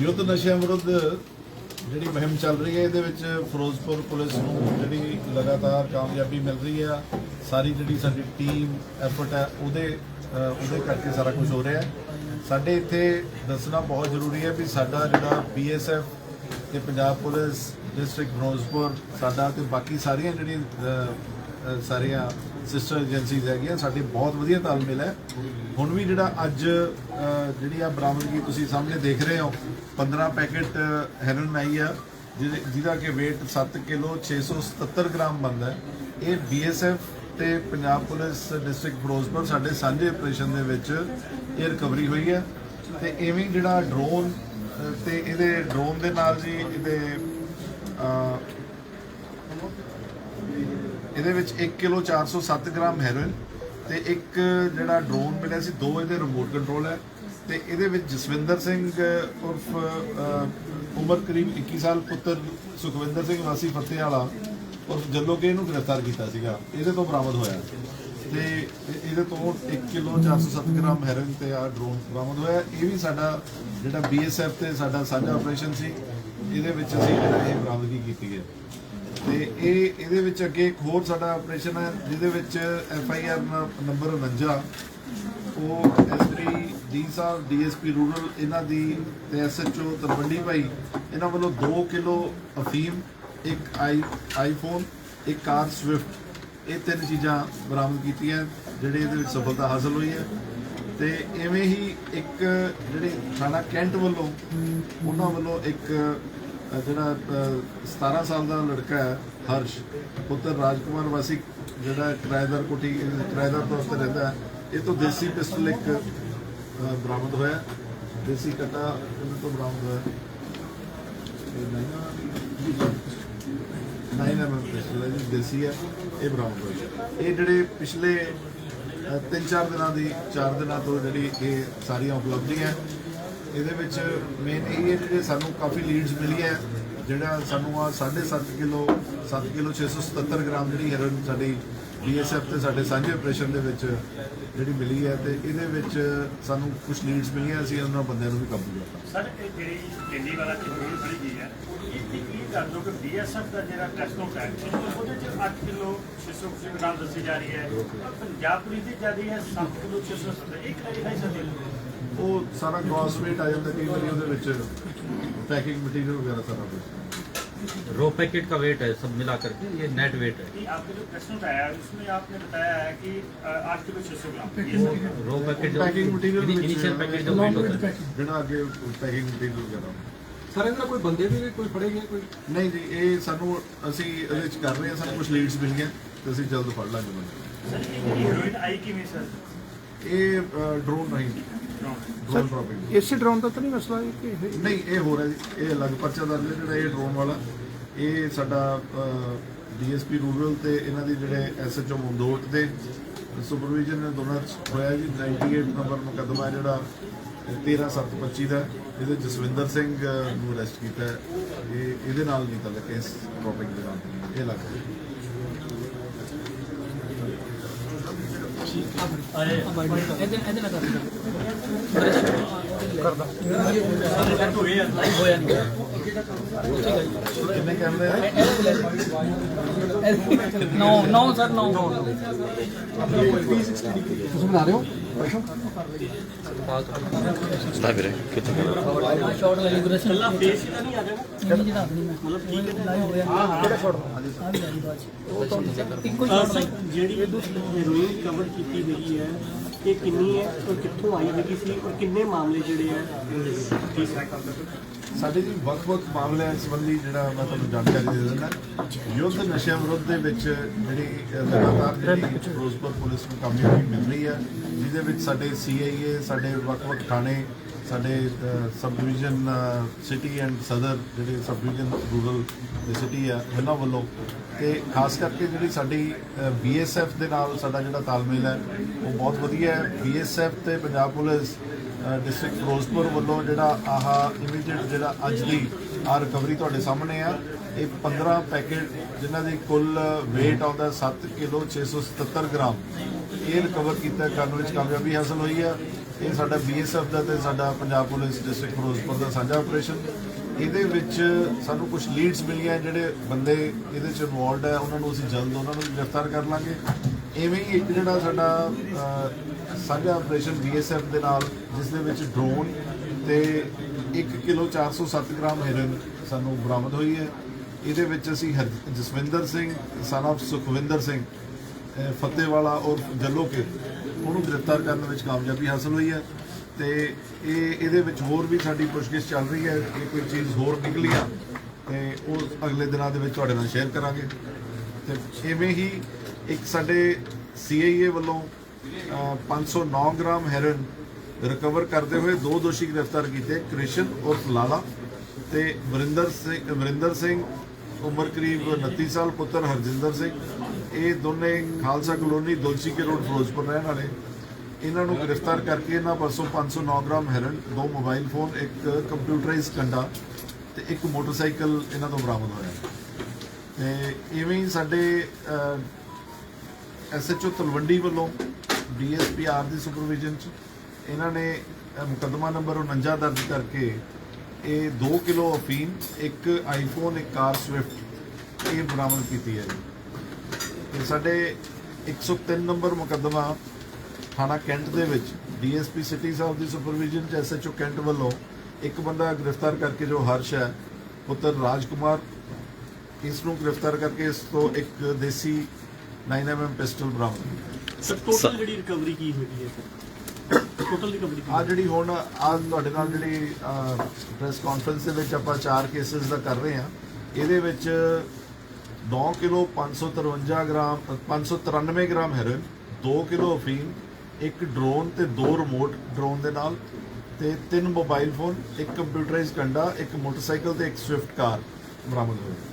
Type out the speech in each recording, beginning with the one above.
ਯੁੱਧ ਨਸ਼ਿਆਂ ਵਿਰੁੱਧ ਜਿਹੜੀ ਮੁਹਿੰਮ ਚੱਲ ਰਹੀ ਹੈ, ਇਹਦੇ ਵਿੱਚ ਫਿਰੋਜ਼ਪੁਰ ਪੁਲਿਸ ਨੂੰ ਜਿਹੜੀ ਲਗਾਤਾਰ ਕਾਮਯਾਬੀ ਮਿਲ ਰਹੀ ਆ ਸਾਰੀ ਜਿਹੜੀ ਸਾਡੀ ਟੀਮ ਐਫਰਟ ਹੈ, ਉਹਦੇ ਉਹਦੇ ਕਰਕੇ ਸਾਰਾ ਕੁਝ ਹੋ ਰਿਹਾ ਸਾਡੇ ਇੱਥੇ ਦੱਸਣਾ ਬਹੁਤ ਜ਼ਰੂਰੀ ਹੈ ਵੀ ਸਾਡਾ ਜਿਹੜਾ ਬੀਐਸਐਫ ਤੇ ਪੰਜਾਬ ਪੁਲਿਸ ਡਿਸਟ੍ਰਿਕਟ ਫਿਰੋਜ਼ਪੁਰ, ਸਾਡਾ ਤੇ ਬਾਕੀ ਸਾਰੀਆਂ ਜਿਹੜੀਆਂ ਸਾਰੀਆਂ ਸਿਸਟਰ ਏਜੰਸੀਜ਼ ਹੈਗੀਆਂ ਸਾਡੇ ਬਹੁਤ ਵਧੀਆ ਤਾਲਮੇਲ ਹੈ। ਹੁਣ ਵੀ ਜਿਹੜਾ ਅੱਜ ਜਿਹੜੀ ਆ ਬਰਾਮਦਗੀ ਤੁਸੀਂ ਸਾਹਮਣੇ ਦੇਖ ਰਹੇ ਹੋ 15 ਪੈਕੇਟ ਹੈਰੋਇਨ ਆਈ ਆ, ਜਿਹਦੇ- ਜਿਹਦਾ ਕਿ weight 7 ਕਿਲੋ 677 ਗ੍ਰਾਮ ਬਣਦਾ ਹੈ। ਇਹ ਬੀਐਸਐਫ ਤੇ ਪੰਜਾਬ ਪੁਲਿਸ ਡਿਸਟ੍ਰਿਕਟ ਫਿਰੋਜ਼ਪੁਰ ਸਾਡੇ ਸਾਂਝੇ ਆਪਰੇਸ਼ਨ ਦੇ ਵਿੱਚ ਇਹ ਰਿਕਵਰੀ ਹੋਈ ਹੈ। ਤੇ ਐਵੇਂ ਜਿਹੜਾ ਡਰੋਨ ਤੇ ਇਹਦੇ ਡਰੋਨ ਦੇ ਨਾਲ ਜੀ ਇਹਦੇ ਇਹਦੇ ਵਿੱਚ 1 ਕਿਲੋ 407 ਗ੍ਰਾਮ ਹੈਰੋਇਨ ਤੇ ਇੱਕ ਜਿਹੜਾ ਡਰੋਨ ਮਿਲਿਆ ਸੀ, ਦੋ ਇਹਦੇ ਰਿਮੋਟ ਕੰਟਰੋਲ ਹੈ ਤੇ ਇਹਦੇ ਵਿੱਚ ਜਸਵਿੰਦਰ ਸਿੰਘ ਉਰਫ ਉਮਰ ਕਰੀਬ 21 ਸਾਲ ਪੁੱਤਰ ਸੁਖਵਿੰਦਰ ਸਿੰਘ ਵਾਸੀ ਫਤਿਹ ਵਾਲਾ ਉਰਫ ਜੱਲੋਕੇ ਨੂੰ ਗ੍ਰਿਫਤਾਰ ਕੀਤਾ ਸੀਗਾ। ਇਹਦੇ ਤੋਂ ਬਰਾਮਦ ਹੋਇਆ ਤੇ ਇਹਦੇ ਤੋਂ 1 ਕਿਲੋ 407 ਗ੍ਰਾਮ ਹੈਰੋਇਨ ਤੇ ਆ ਡਰੋਨ ਬਰਾਮਦ ਹੋਇਆ। ਇਹ ਵੀ ਸਾਡਾ ਜਿਹੜਾ ਬੀਐਸਐਫ ਤੇ ਸਾਡਾ ਸਾਂਝਾ ਆਪਰੇਸ਼ਨ ਸੀ, ਇਹਦੇ ਵਿੱਚ ਅਸੀਂ ਜਿਹੜਾ ਇਹ ਬਰਾਮਦਗੀ ਕੀਤੀ ਹੈ। ਤੇ ਇਹ, ਇਹਦੇ ਵਿੱਚ ਅੱਗੇ ਇੱਕ ਹੋਰ ਸਾਡਾ ਆਪਰੇਸ਼ਨ ਹੈ, ਜਿਹਦੇ ਵਿੱਚ ਐਫ ਆਈ ਆਰ ਨੰਬਰ 49 ਉਹ ਐਸਪੀ ਡੀ ਸਾਹਿਬ ਡੀਐਸਪੀ ਰੂਰਲ ਇਹਨਾਂ ਦੀ ਤੇ ਐਸਐਚਓ ਤਲਵੰਡੀ ਭਾਈ, ਇਹਨਾਂ ਵੱਲੋਂ 2 ਕਿਲੋ ਅਫੀਮ, ਇੱਕ ਆਈ ਆਈਫੋਨ ਇੱਕ ਕਾਰ ਸਵਿਫਟ ਇਹ ਤਿੰਨ ਚੀਜ਼ਾਂ ਬਰਾਮਦ ਕੀਤੀਆਂ, ਜਿਹੜੇ ਇਹਦੇ ਵਿੱਚ ਸਫਲਤਾ ਹਾਸਲ ਹੋਈ ਹੈ। ਤੇ ਐਵੇਂ ਹੀ ਇੱਕ ਜਿਹੜੇ ਥਾਣਾ ਕੈਂਟ ਵੱਲੋਂ, ਉਹਨਾਂ ਵੱਲੋਂ ਇੱਕ ਜਿਹੜਾ ਅ, 17 ਸਾਲ ਦਾ ਲੜਕਾ ਹੈ ਹਰਸ਼ ਪੁੱਤਰ ਰਾਜਕੁਮਾਰ ਵਾਸੀ ਜਿਹੜਾ ਕਿਰਾਏਦਾਰ ਕੋਠੀ ਕਿਰਾਏਦਾਰ ਤੌਰ ਤੇ ਰਹਿੰਦਾ ਹੈ ਇਹ ਤੋਂ ਦੇਸੀ ਪਿਸਟਲ ਇੱਕ ਬਰਾਮਦ ਹੋਇਆ ਦੇਸੀ ਕਟਾ ਇਹਨਾਂ ਤੋਂ ਬਰਾਮਦ ਹੋਇਆ ਹੈ। ਇਹ ਨਾਈਨ ਪਿਸਟਲ ਹੈ ਜੀ ਦੇਸੀ ਹੈ ਇਹ ਬਰਾਮਦ ਹੋਇਆ ਇਹ ਜਿਹੜੇ ਪਿਛਲੇ ਅ, ਤਿੰਨ ਚਾਰ ਦਿਨਾਂ ਦੀ ਚਾਰ ਦਿਨਾਂ ਤੋਂ ਜਿਹੜੀ ਇਹ ਸਾਰੀਆਂ ਉਪਲਬਧੀਆਂ ਇਹਦੇ ਵਿੱਚ ਮੇਨ ਇਹ ਹੈ ਜਿਹੜੇ ਸਾਨੂੰ ਕਾਫੀ ਲੀਡਸ ਮਿਲੀਆਂ ਹੈ। ਜਿਹੜਾ ਸਾਨੂੰ ਆ 7.5 ਕਿਲੋ 7 ਕਿਲੋ 677 ਗ੍ਰਾਮ ਜਿਹੜੀ ਹੈਰੋਇਨ ਸਾਡੀ ਬੀਐਸਐਫ ਤੇ ਸਾਡੇ ਸਾਂਝੇ ਆਪਰੇਸ਼ਨ ਦੇ ਵਿੱਚ ਜਿਹੜੀ ਮਿਲੀ ਹੈ ਤੇ ਇਹਦੇ ਵਿੱਚ ਸਾਨੂੰ ਕੁਝ ਲੀਡਸ ਮਿਲੀਆਂ ਅਸੀਂ ਉਹਨਾਂ ਬੰਦਿਆਂ ਨੂੰ ਵੀ ਕਾਬੂ ਕੀਤਾ ਸਰ, ਇਹ ਜਿਹੜੀ ਦਿੱਲੀ ਵਾਲਾ ਕਾਨੂੰਨ ਬਣੀ ਗਈ ਹੈ, ਇਹ ਕੀ ਕਰ ਕਿ ਬੀਐਸਐਫ ਦਾ ਜਿਹੜਾ ਟੈਸਟ ਹੁੰਦਾ ਉਹਦੇ ਚ 8 ਕਿਲੋ 600 ਗ੍ਰਾਮ ਦੱਸੀ ਜਾ ਰਹੀ ਹੈ। ਪੰਜਾਬ ਪੁਲਿਸ ਦੀ ਜਿਆਦੀ ਹੈ 7 ਕਿਲੋ 670 ਇਹ ਕਲੈਰੀਫਾਈ ਸਕਦੇ ਹੋ ਉਹ ਸਾਰਾ ਕ੍ਰਾਸ ਵੇਟ ਆ ਜਾਂਦਾ ਕਈ ਵਾਰੀ ਉਹਦੇ ਵਿੱਚ ਪੈਕਿੰਗ ਮਟੀਰੀਅਲ ਵਗੈਰਾ ਸਾਰਾ ਕੁਝ रो पैकेट का वेट है सब मिला करके ये नेट वेट है कि आपका जो प्रश्न उठाया है उसमें आपने बताया है कि आठ किलो छह सौ ग्राम ये सब रो packet packing material initial packet जो वेट होता है ਜਿਹੜਾ ਅੱਗੇ ਪੈਕਿੰਗ ਮਟੀਰੀਅਲ ਵਗੈਰਾ ਸਰ ਇਹਦਾ ਕੋਈ ਬੰਦੇ ਵੀ ਕੋਈ ਫੜੇ ਗਏ ਕੋਈ ਨਹੀਂ ਜੀ ਇਹ ਸਾਨੂੰ ਅਸੀਂ ਇਹਦੇ ਵਿੱਚ ਕਰ ਰਹੇ ਹਾਂ ਸਾਨੂੰ ਕੁਝ ਲੀਡਸ ਮਿਲ ਗਏ ਤੇ ਅਸੀਂ ਜਲਦ ਫੜ ਲਾਂਗੇ ਬੰਦੇ सर ये हीरोइन आई कि नहीं सर ਇਹ ਡਰੋਨ ਨਹੀਂ ਇਸੇ ਡਰੋਨ ਦਾ ਤਾਂ ਨਹੀਂ ਮਸਲਾ ਇਹ ਕਿ ਇਹ ਨਹੀਂ ਇਹ ਹੋ ਰਿਹਾ ਜੀ। ਇਹ ਅਲੱਗ ਪਰਚਾ ਦਰਜ ਹੈ ਜਿਹੜਾ ਇਹ ਡਰੋਨ ਵਾਲਾ। ਇਹ ਸਾਡਾ ਡੀਐਸਪੀ ਰੂਰਲ ਤੇ ਇਹਨਾਂ ਦੀ ਜਿਹੜੇ ਐਸਐਚਓ ਮੰਦੋਟ ਦੇ ਸੁਪਰਵਿਜ਼ਨ ਦੋਨਾਂ 'ਚ ਹੋਇਆ ਜੀ। 98 ਨੰਬਰ ਮੁਕੱਦਮਾ ਹੈ ਜਿਹੜਾ 13725 ਦਾ। ਇਹਦੇ ਜਸਵਿੰਦਰ ਸਿੰਘ ਨੂੰ ਅਰੈਸਟ ਕੀਤਾ ਹੈ। ਇਹ ਇਹਦੇ ਨਾਲ ਨਹੀਂ ਤਾਂ ਕੇਸ ਪ੍ਰੋਪਿੰਗ ਦੇ ਨਾਲ। ਇਹ ਲੱਗ ਰਿਹਾ ਇਹਦੇ ਇਹਦੇ ਨਾਲ ਕਰਦਾ ਹੋਇਆ ਨਹੀਂ ਕਿੰਨੇ ਕੈਮਰੇ ਹੈ ਨੋ ਨੋ ਸਰ ਨੋ ਤੁਸੀਂ ਬਣਾ ਰਹੇ ਹੋ? ਸ਼ਾਰਟ ਵੈਲਿਬ੍ਰੇਸ਼ਨ ਅੱਲਾ ਫੇਸ ਹੀ ਨਹੀਂ ਆ ਜਾਣਾ ਨਹੀਂ ਜਿਹੜਾ ਨਹੀਂ ਮਤਲਬ ਠੀਕ ਹੈ ਲਾਈਵ ਹੋ ਗਿਆ ਕਿਹੜਾ ਸ਼ਾਰਟ ਆ ਵੀ ਉਹ ਤਾਂ ਇੱਕੋ ਹੀ ਸ਼ਾਰਟ ਜਿਹੜੀ ਹੈਰੋਇਨ ਕਵਰ ਕੀਤੀ ਗਈ ਹੈ ਇਹ ਕਿੰਨੀ ਹੈ ਔਰ ਕਿੱਥੋਂ ਆਈ ਹੈਗੀ ਸੀ ਔਰ ਕਿੰਨੇ ਮਾਮਲੇ ਜਿਹੜੇ ਹੈ ਠੀਕ ਹੈ ਸਾਡੇ ਜੀ ਵੱਖ-ਵੱਖ ਮਾਮਲਿਆਂ ਸੰਬੰਧੀ ਜਿਹੜਾ ਮੈਂ ਤੁਹਾਨੂੰ ਜਾਣਕਾਰੀ ਦੇ ਦਿੰਦਾ। ਯੁੱਧ ਨਸ਼ਿਆਂ ਵਿਰੁੱਧ ਦੇ ਵਿੱਚ ਜਿਹੜੀ ਲਗਾਤਾਰ ਜਿਹੜੀ ਫਿਰੋਜ਼ਪੁਰ ਪੁਲਿਸ ਨੂੰ ਕਾਮਯਾਬੀ ਮਿਲ ਰਹੀ ਹੈ, ਜਿਹਦੇ ਵਿੱਚ ਸਾਡੇ ਸੀਆਈਏ ਸਾਡੇ ਵੱਖ-ਵੱਖ ਥਾਣੇ, ਸਾਡੇ ਸਬ ਡਿਵੀਜ਼ਨ ਸਿਟੀ ਐਂਡ ਸਦਰ ਜਿਹੜੇ ਸਬ ਡਿਵੀਜ਼ਨ ਰੂਰਲ ਸਿਟੀ ਆ, ਉਹਨਾਂ ਵੱਲੋਂ ਤੇ ਖਾਸ ਕਰਕੇ ਜਿਹੜੀ ਸਾਡੀ ਬੀਐਸਐਫ ਦੇ ਨਾਲ ਸਾਡਾ ਜਿਹੜਾ ਤਾਲਮੇਲ ਹੈ, ਉਹ ਬਹੁਤ ਵਧੀਆ ਹੈ। ਬੀਐਸਐਫ ਤੇ ਪੰਜਾਬ ਪੁਲਿਸ ਡਿਸਟ੍ਰਿਕਟ ਫਿਰੋਜ਼ਪੁਰ ਵੱਲੋਂ ਜਿਹੜਾ ਆਹ ਇਮੀਡੀਏਟ ਜਿਹੜਾ ਅੱਜ ਦੀ ਆ ਰਿਕਵਰੀ ਤੁਹਾਡੇ ਸਾਹਮਣੇ ਆ, ਇਹ 15 ਪੈਕੇਟ ਜਿਨ੍ਹਾਂ ਦੀ ਕੁੱਲ weight ਆਉਂਦਾ 7 ਕਿਲੋ 677 ਗ੍ਰਾਮ, ਇਹ ਰਿਕਵਰ ਕੀਤਾ ਕਰਨ ਵਿੱਚ ਕਾਮਯਾਬੀ ਹਾਸਲ ਹੋਈ ਆ। ਇਹ ਸਾਡਾ ਬੀਐਸਐਫ ਦਾ ਤੇ ਸਾਡਾ ਪੰਜਾਬ ਪੁਲਿਸ ਡਿਸਟ੍ਰਿਕਟ ਫਿਰੋਜ਼ਪੁਰ ਦਾ ਸਾਂਝਾ ਆਪਰੇਸ਼ਨ ਇਹਦੇ ਵਿੱਚ ਸਾਨੂੰ ਕੁਝ ਲੀਡਸ ਮਿਲੀਆਂ ਜਿਹੜੇ ਬੰਦੇ ਇਹਦੇ ਚ ਇਨਵੋਲਡ ਹੈ ਉਹਨਾਂ ਨੂੰ ਅਸੀਂ ਜਲਦ ਉਹਨਾਂ ਨੂੰ ਗ੍ਰਿਫਤਾਰ ਕਰ ਲਾਂਗੇ। ਐਵੇਂ ਹੀ ਇੱਕ ਜਿਹੜਾ ਸਾਡਾ ਸਾਂਝਾ ਆਪਰੇਸ਼ਨ ਬੀਐਸਐਫ ਦੇ ਨਾਲ, ਜਿਸ ਦੇ ਵਿੱਚ ਡਰੋਨ ਤੇ 1 ਕਿਲੋ 407 ਗ੍ਰਾਮ ਹੈਰੋਇਨ ਸਾਨੂੰ ਬਰਾਮਦ ਹੋਈ ਹੈ। ਇਹਦੇ ਵਿੱਚ ਅਸੀਂ ਹਰ- ਜਸਵਿੰਦਰ ਸਿੰਘ, son of ਸੁਖਵਿੰਦਰ ਸਿੰਘ, ਅਹ, ਫਤਿਹਵਾਲਾ ਔਰ ਜੱਲੋ ਕੇ, ਉਹਨੂੰ ਗ੍ਰਿਫਤਾਰ ਕਰਨ ਵਿੱਚ ਕਾਮਯਾਬੀ ਹਾਸਲ ਹੋਈ ਹੈ। ਤੇ ਇਹ, ਇਹਦੇ ਵਿੱਚ ਹੋਰ ਵੀ ਸਾਡੀ ਪੁੱਛਗਿੱਛ ਚੱਲ ਰਹੀ ਹੈ। ਕਿ ਕੋਈ ਚੀਜ਼ ਹੋਰ ਨਿਕਲੀ ਆ, ਤੇ ਉਹ ਅਗਲੇ ਦਿਨਾਂ ਦੇ ਵਿੱਚ ਤੁਹਾਡੇ ਨਾਲ ਸ਼ੇਅਰ ਕਰਾਂਗੇ। ਤੇ ਇਵੇਂ ਹੀ ਇੱਕ ਸਾਡੇ ਸੀਆਈਏ ਵੱਲੋਂ ਅਹ, 509 ਗ੍ਰਾਮ ਹੈਰਨ ਰਿਕਵਰ ਕਰਦੇ ਹੋਏ ਦੋ ਦੋਸ਼ੀ ਗ੍ਰਿਫਤਾਰ ਕੀਤੇ ਕ੍ਰਿਸ਼ਨ ਉਰਫ ਲਾਲਾ ਤੇ ਵਰਿੰਦਰ ਸਿੰਘ ਵਰਿੰਦਰ ਸਿੰਘ ਉਮਰ ਕਰੀਬ 29 ਸਾਲ ਪੁੱਤਰ ਹਰਜਿੰਦਰ ਸਿੰਘ। ਇਹ ਦੋਨੇ ਖਾਲਸਾ ਕਲੋਨੀ ਦੁਲਸੀ ਕੇ ਰੋਡ ਫਿਰੋਜ਼ਪੁਰ ਰਹਿਣ ਵਾਲੇ। ਇਹਨਾਂ ਨੂੰ ਗ੍ਰਿਫਤਾਰ ਕਰਕੇ ਇਹਨਾਂ ਪਾਸੋਂ 509 ਗ੍ਰਾਮ ਹੈਰਨ ਦੋ ਮੋਬਾਈਲ ਫੋਨ ਇੱਕ ਕੰਪਿਊਟਰਾਈਜ਼ ਕੰਡਾ ਤੇ ਇੱਕ ਮੋਟਰਸਾਈਕਲ ਇਹਨਾਂ ਤੋਂ ਬਰਾਮਦ ਹੋਇਆ। ਤੇ ਇਵੇਂ ਹੀ ਸਾਡੇ ਐਸਐਚਓ ਤਲਵੰਡੀ ਵੱਲੋਂ ਡੀਐਸਪੀ ਆਰ ਦੀ ਸੁਪਰਵਿਜ਼ਨ ਚ ਇਹਨਾਂ ਨੇ ਅਹ, ਮੁਕੱਦਮਾ ਨੰਬਰ 49 ਦਰਜ ਕਰਕੇ ਇਹ 2 ਕਿਲੋ ਅਫੀਮ ਇੱਕ ਆਈਫੋਨ ਇੱਕ ਕਾਰ ਸਵਿਫਟ ਇਹ ਬਰਾਮਦ ਕੀਤੀ ਹੈ ਜੀ। ਤੇ ਸਾਡੇ 103 ਨੰਬਰ ਮੁਕੱਦਮਾ ਥਾਣਾ ਕੈਂਟ ਦੇ ਵਿੱਚ ਡੀਐਸਪੀ ਸਿਟੀ ਸਾਹਿਬ ਦੀ ਸੁਪਰਵਿਜ਼ਨ ਚ ਐਸਐਚਓ ਕੈਂਟ ਵੱਲੋਂ ਇੱਕ ਬੰਦਾ ਗ੍ਰਿਫਤਾਰ ਕਰਕੇ ਜੋ ਹਰਸ਼ ਹੈ ਪੁੱਤਰ ਰਾਜਕੁਮਾਰ ਇਸ ਨੂੰ ਗ੍ਰਿਫਤਾਰ ਕਰਕੇ ਇਸ ਤੋਂ ਇੱਕ ਦੇਸੀ 9mm ਪਿਸਟਲ ਬਰਾਮਦ ਸਰ ਟੋਟਲ ਜਿਹੜੀ ਰਿਕਵਰੀ ਕੀ ਹੋਈ ਹੈ ਸਰ ਟੋਟਲ ਰਿਕਵਰੀ ਆ ਜਿਹੜੀ ਹੁਣ ਆ ਤੁਹਾਡੇ ਨਾਲ ਜਿਹੜੀ ਪ੍ਰੈਸ ਕਾਨਫਰੰਸ ਦੇ ਵਿੱਚ ਆਪਾਂ ਚਾਰ ਕੇਸਿਸ ਦਾ ਕਰ ਰਹੇ ਹਾਂ। ਇਹਦੇ ਵਿੱਚ 9 kilo 553 gram 593 gram heroin 2 kilo ਅਫੀਮ ਇੱਕ ਡਰੋਨ ਤੇ ਦੋ ਰਿਮੋਟ ਡਰੋਨ ਦੇ ਨਾਲ ਤੇ ਤਿੰਨ ਮੋਬਾਈਲ ਫੋਨ ਇੱਕ ਕੰਪਿਊਟਰਾਈਜ਼ਡ ਕੰਡਾ ਇੱਕ ਮੋਟਰਸਾਈਕਲ ਤੇ ਇੱਕ ਸਵਿਫਟ ਕਾਰ ਬਰਾਮਦ ਹੋਏ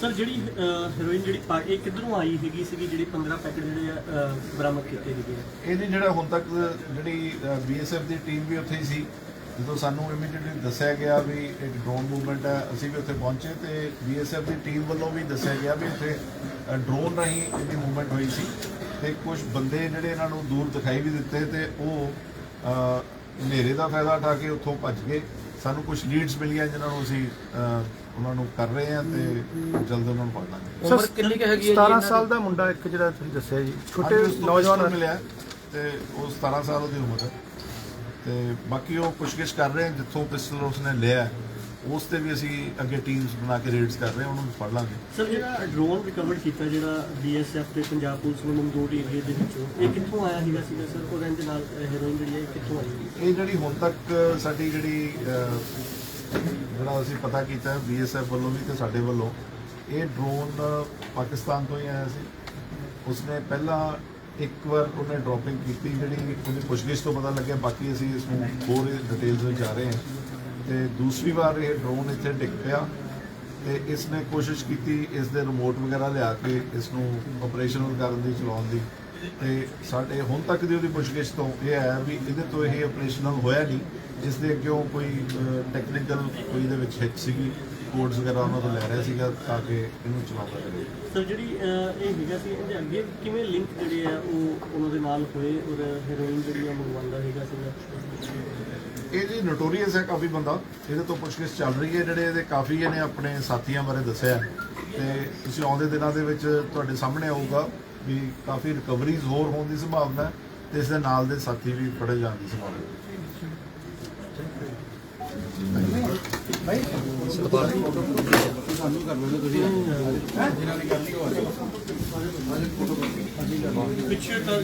ਸਰ ਜਿਹੜੀ ਹੈਰੋਇਨ ਜਿਹੜੀ ਪਾ- ਇਹ ਕਿੱਧਰੋਂ ਆਈ ਹੈਗੀ ਸੀਗੀ ਜਿਹੜੀ 15 ਪੈਕੇਟ ਜਿਹੜੇ ਆ, ਅਹ, ਬਰਾਮਦ ਕੀਤੇ ਹੈਗੇ ਆ? ਇਹਦੀ ਜਿਹੜਾ ਹੁਣ ਤੱਕ ਜਿਹੜੀ ਬੀਐਸਐਫ ਦੀ ਟੀਮ ਵੀ ਉੱਥੇ ਹੀ ਸੀ ਜਦੋਂ ਸਾਨੂੰ ਇਮੀਡੀਏਟਲੀ ਦੱਸਿਆ ਗਿਆ ਵੀ ਇੱਕ ਡਰੋਨ ਮੂਵਮੈਂਟ ਹੈ ਅਸੀਂ ਵੀ ਉੱਥੇ ਪਹੁੰਚੇ ਤੇ ਬੀਐਸਐਫ ਦੀ ਟੀਮ ਵੱਲੋਂ ਵੀ ਦੱਸਿਆ ਗਿਆ ਵੀ ਉੱਥੇ ਡਰੋਨ ਰਾਹੀਂ ਇਹਦੀ ਮੂਵਮੈਂਟ ਹੋਈ ਸੀ ਤੇ ਕੁਝ ਬੰਦੇ ਜਿਹੜੇ ਇਹਨਾਂ ਨੂੰ ਦੂਰ ਦਿਖਾਈ ਵੀ ਦਿੱਤੇ ਤੇ ਉਹ ਅਹ, ਹਨੇਰੇ ਦਾ ਫਾਇਦਾ ਉਠਾ ਕੇ ਉੱਥੋਂ ਭੱਜ ਗਏ। ਸਾਨੂੰ ਕੁਝ ਲੀਡਸ ਮਿਲੀਆਂ ਜਿਨ੍ਹਾਂ ਨੂੰ ਅਸੀਂ ਅਹ, ਉਹਨਾਂ ਨੂੰ ਕਰ ਰਹੇ ਹਾਂ ਤੇ ਜਲਦ ਉਹਨਾਂ ਨੂੰ ਫੜ ਲਾਂਗੇ ਉਮਰ ਕਿੰਨੀ ਕੁ ਹੈਗੀ ਹੈ ਜੀ 17 ਇਹਨਾਂ ਸਾਲ ਦਾ ਮੁੰਡਾ ਇੱਕ ਜਿਹੜਾ ਤੁਸੀਂ ਦੱਸਿਆ ਜੀ ਛੋਟੇ ਅੱਜ ਉਸ ਤੋਂ ਨੌਜਵਾਨ ਮਿਲਿਆ ਤੇ ਉਹ 17 ਸਾਲ ਉਹਦੀ ਉਮਰ ਹੈ। ਤੇ ਬਾਕੀ ਉਹ ਪੁੱਛਗਿੱਛ ਕਰ ਰਹੇ ਜਿੱਥੋਂ ਪਿਸਟਲ ਉਸਨੇ ਲਿਆ ਹੈ, ਉਸ ਤੇ ਵੀ ਅਸੀਂ ਅੱਗੇ ਟੀਮਸ ਬਣਾ ਕੇ ਰੇਡਸ ਕਰ ਰਹੇ ਹਾਂ ਉਹਨੂੰ ਫੜ ਲਾਂਗੇ। ਸਰ ਜਿਹੜਾ ਡਰੋਨ ਰਿਕਵਰ ਕੀਤਾ ਜਿਹੜਾ ਬੀਐਸਐਫ ਤੇ ਪੰਜਾਬ ਪੁਲਿਸ ਨੂੰ ਮਮਦੂਰ ਏਰੀਆ ਦੇ ਵਿੱਚੋਂ ਇਹ ਕਿੱਥੋਂ ਆਇਆ ਹੈਗਾ ਸੀਗਾ ਸਰ? ਉਹਦੇ ਦੇ ਨਾਲ ਹੈਰੋਇਨ ਜਿਹੜੀ ਹੈ ਕਿੱਥੋਂ ਆਈ ਇਹ ਜਿਹੜੀ ਹੁਣ ਤੱਕ ਸਾਡੀ ਜਿਹੜੀ ਜਿਹੜਾ ਅਸੀਂ ਪਤਾ ਕੀਤਾ ਬੀਐਸਐਫ ਵੱਲੋਂ ਵੀ ਤੇ ਸਾਡੇ ਵੱਲੋਂ ਇਹ ਡਰੋਨ ਪਾਕਿਸਤਾਨ ਤੋਂ ਹੀ ਆਇਆ ਸੀ। ਉਸਨੇ ਪਹਿਲਾਂ ਇੱਕ ਵਾਰ ਉਹਨੇ ਡ੍ਰੌਪਿੰਗ ਕੀਤੀ ਜਿਹੜੀ ਉਹਦੀ ਪੁੱਛਗਿੱਛ ਤੋਂ ਪਤਾ ਲੱਗਿਆ ਬਾਕੀ ਅਸੀਂ ਇਸ ਨੂੰ ਹੋਰ ਡਿਟੇਲਸ ਵਿੱਚ ਜਾ ਰਹੇ ਹਾਂ। ਤੇ ਦੂਸਰੀ ਵਾਰ ਇਹ ਡਰੋਨ ਇੱਥੇ ਡਿੱਗ ਪਿਆ ਤੇ ਇਸ ਨੇ ਕੋਸ਼ਿਸ਼ ਕੀਤੀ ਇਸ ਦੇ ਰਿਮੋਟ ਵਗੈਰਾ ਲਿਆ ਕੇ ਇਸ ਨੂੰ ਆਪਰੇਸ਼ਨਲ ਕਰਨ ਦੀ, ਚਲਾਉਣ ਦੀ। ਤੇ ਸਾਡੇ ਹੁਣ ਤੱਕ ਦੀ ਉਹਦੀ ਪੁੱਛਗਿੱਛ ਤੋਂ ਇਹ ਆਇਆ ਵੀ ਇਹਦੇ ਤੋਂ ਇਹ ਆਪਰੇਸ਼ਨਲ ਹੋਇਆ ਨਹੀਂ। ਇਸ ਦੇ ਅੱਗੇ ਕੋਈ ਟੈਕਨੀਕਲ ਕੋਈ ਇਹਦੇ ਵਿੱਚ ਹਿੱਟ ਸੀਗੀ ਕੋਡਸ ਵਗੈਰਾ ਉਹਨਾਂ ਤੋਂ ਲੈ ਰਿਹਾ ਸੀਗਾ ਤਾਂ ਕਿ ਇਹਨੂੰ ਚਲਾਉਂਦਾ ਰਹੇ। ਸਰ, ਜਿਹੜੀ ਇਹ ਹੈਗਾ ਸੀ, ਇਹਦੇ ਅੱਗੇ ਕਿਵੇਂ ਲਿੰਕ ਜਿਹੜੇ ਆ ਉਹ ਉਹਨਾਂ ਦੇ ਨਾਲ ਹੋਏ? ਔਰ ਹੈਰੋਇਨ ਜਿਹੜੀ ਆ ਮੰਗਵਾਉਂਦਾ ਹੈਗਾ ਸੀਗਾ। ਇਹ ਜੀ ਨੋਟੋਰੀਅਸ ਹੈ ਕਾਫੀ ਬੰਦਾ। ਇਹਦੇ ਤੋਂ ਪੁੱਛਗਿੱਛ ਚੱਲ ਰਹੀ ਹੈ। ਜਿਹੜੇ ਇਹਦੇ ਕਾਫੀ ਇਹਨੇ ਆਪਣੇ ਸਾਥੀਆਂ ਬਾਰੇ ਦੱਸਿਆ ਤੇ ਤੁਸੀਂ ਆਉਂਦੇ ਦਿਨਾਂ ਦੇ ਵਿੱਚ ਤੁਹਾਡੇ ਸਾਹਮਣੇ ਆਊਗਾ ਵੀ ਕਾਫੀ ਰਿਕਵਰੀਜ਼ ਹੋਰ ਹੋਣ ਦੀ ਸੰਭਾਵਨਾ ਹੈ ਤੇ ਇਸ ਦੇ ਨਾਲ ਦੇ ਸਾਥੀ ਵੀ ਫੜੇ ਜਾਣ ਦੀ ਸੰਭਾਵਨਾ ਹੈ। ਪਿੱਛੇ ਤਾਂ